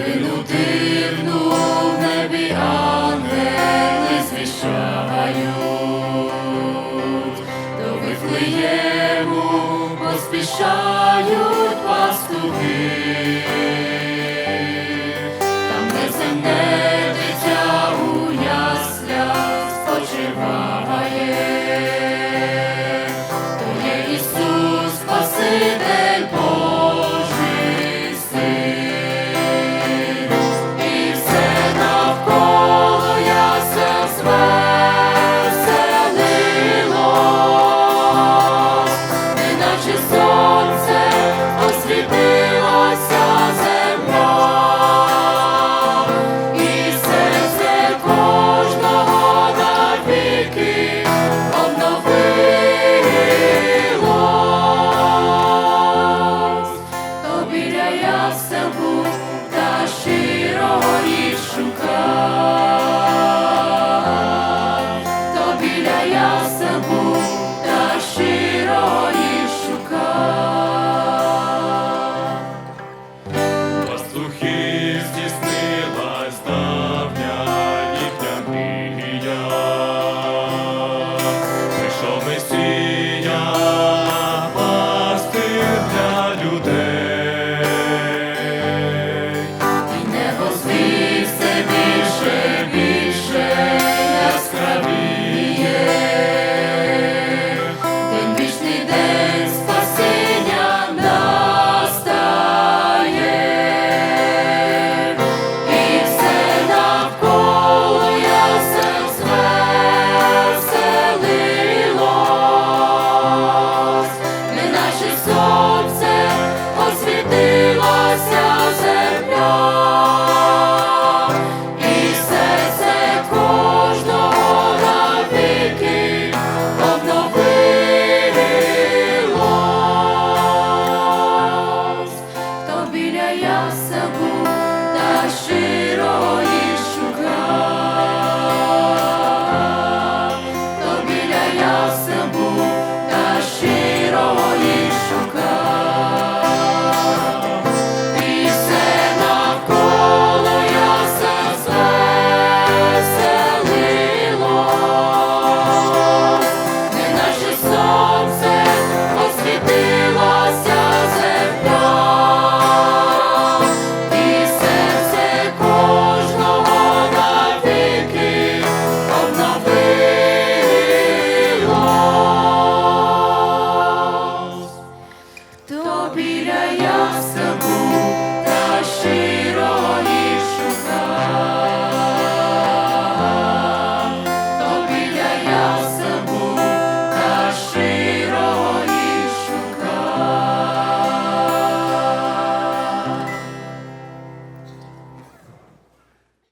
Новину дивну в небі ангели звіщають, до Вифлеєму поспішають пастухи. Lord. я в саду та ще. то біля ясен.